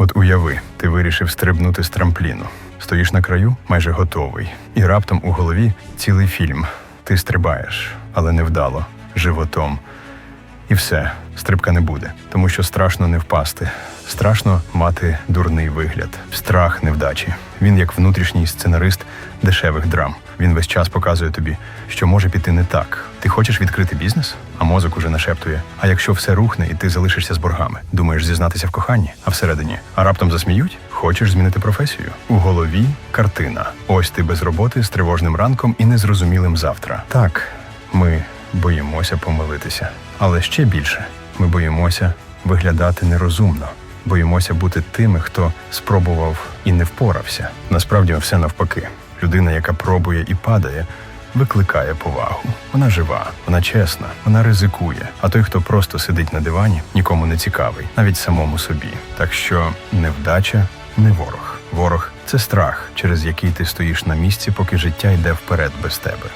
От уяви, ти вирішив стрибнути з трампліну. Стоїш на краю, майже готовий, і раптом у голові цілий фільм. Ти стрибаєш, але невдало, животом. І все, стрибка не буде, тому що страшно не впасти. Страшно мати дурний вигляд, страх невдачі. Він як внутрішній сценарист дешевих драм. Він весь час показує тобі, що може піти не так. Ти хочеш відкрити бізнес, а мозок уже нашептує. А якщо все рухне і ти залишишся з боргами, думаєш зізнатися в коханні, а всередині, а раптом засміють? Хочеш змінити професію? У голові картина. Ось ти без роботи з тривожним ранком і незрозумілим завтра. Так, ми боїмося помилитися, але ще більше ми боїмося виглядати нерозумно. Боїмося бути тими, хто спробував і не впорався. Насправді все навпаки. Людина, яка пробує і падає, викликає повагу. Вона жива, вона чесна, вона ризикує. А той, хто просто сидить на дивані, нікому не цікавий, навіть самому собі. Так що невдача не ворог. Ворог це страх, через який ти стоїш на місці, поки життя йде вперед без тебе.